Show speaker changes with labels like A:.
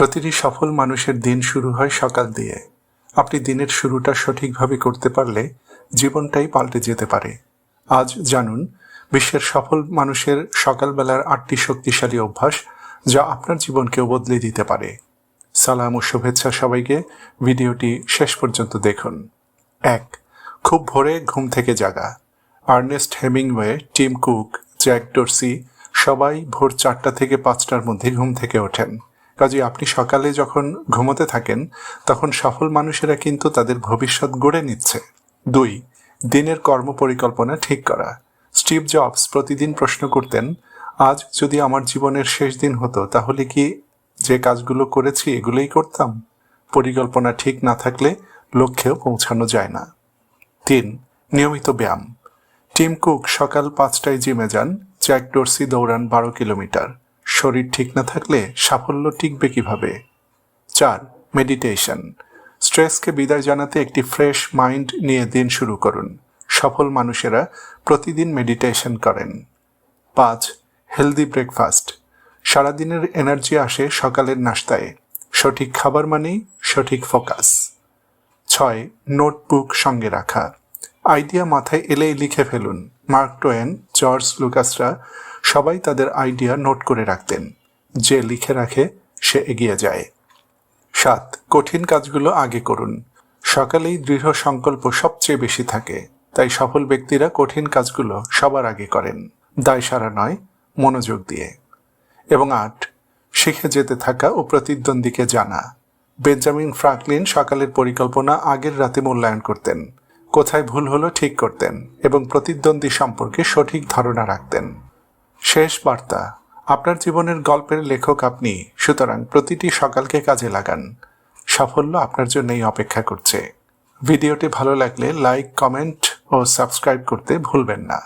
A: প্রতিটি সফল মানুষের দিন শুরু হয় সকাল দিয়ে। আপনি দিনের শুরুটা সঠিকভাবে করতে পারলে জীবনটাই পাল্টে যেতে পারে। আজ জানুন, বিশ্বের সফল মানুষের সকালবেলার আটটি শক্তিশালী অভ্যাস যা আপনার জীবনকেও বদলে দিতে পারে। সালাম ও শুভেচ্ছা সবাইকে। ভিডিওটি শেষ পর্যন্ত দেখুন। এক, খুব ভোরে ঘুম থেকে জাগা। Ernest Hemingway, Tim Cook, Jack Dorsey সবাই ভোর চারটা থেকে পাঁচটার মধ্যে ঘুম থেকে ওঠেন। কাজে আপনি সকালে যখন ঘুমোতে থাকেন, তখন সফল মানুষেরা কিন্তু তাদের ভবিষ্যৎ গড়ে নিচ্ছে। দুই, দিনের কর্ম পরিকল্পনা ঠিক করা। স্টিভ জবস প্রতিদিন প্রশ্ন করতেন, আজ যদি আমার জীবনের শেষ দিন হতো, তাহলে কি যে কাজগুলো করেছি এগুলোই করতাম? পরিকল্পনা ঠিক না থাকলে লক্ষ্যেও পৌঁছানো যায় না। তিন, নিয়মিত ব্যায়াম। টিম কুক সকাল পাঁচটায় জিমে যান, জ্যাক ডোরসি দৌড়ান বারো কিলোমিটার। শরীর ঠিক না থাকলে সাফল্য টিকবে কীভাবে? চার মেডিটেশন স্ট্রেসকে বিদায় জানাতে একটি ফ্রেশ মাইন্ড নিয়ে দিন শুরু করুন। সফল মানুষেরা প্রতিদিন মেডিটেশন করেন। পাঁচ হেলদি ব্রেকফাস্ট সারাদিনের এনার্জি আসে সকালের নাস্তায়। সঠিক খাবার মানেই সঠিক ফোকাস ছয় নোটবুক সঙ্গে রাখা। আইডিয়া মাথায় এলেই লিখে ফেলুন। মার্ক টোয়েন, জর্জ লুকাসরা সবাই তাদের আইডিয়া নোট করে রাখতেন। যে লিখে রাখে, সে এগিয়ে যায়। সাত, কঠিন কাজগুলো আগে করুন। সকালেই দৃঢ় সংকল্প সবচেয়ে বেশি থাকে, তাই সফল ব্যক্তিরা কঠিন কাজগুলো সবার আগে করেন। দায় সারা নয়, মনোযোগ দিয়ে। এবং আট, শিখে যেতে থাকা ও প্রতিদ্বন্দ্বীকে জানা। বেঞ্জামিন ফ্রাঙ্কলিন সকালের পরিকল্পনা আগের রাতে মূল্যায়ন করতেন। কোথায় ভুল হলো ঠিক করতেন এবং প্রতিদ্বন্দ্বী সম্পর্কে সঠিক ধারণা রাখতেন। শেষ বার্তা, আপনার জীবনের গল্পের লেখক আপনি, সুতরাং প্রতিটি সকালকে কাজে লাগান। সাফল্য আপনার জন্যই অপেক্ষা করছে। ভিডিওটি ভালো লাগলে লাইক, কমেন্ট ও সাবস্ক্রাইব করতে ভুলবেন না।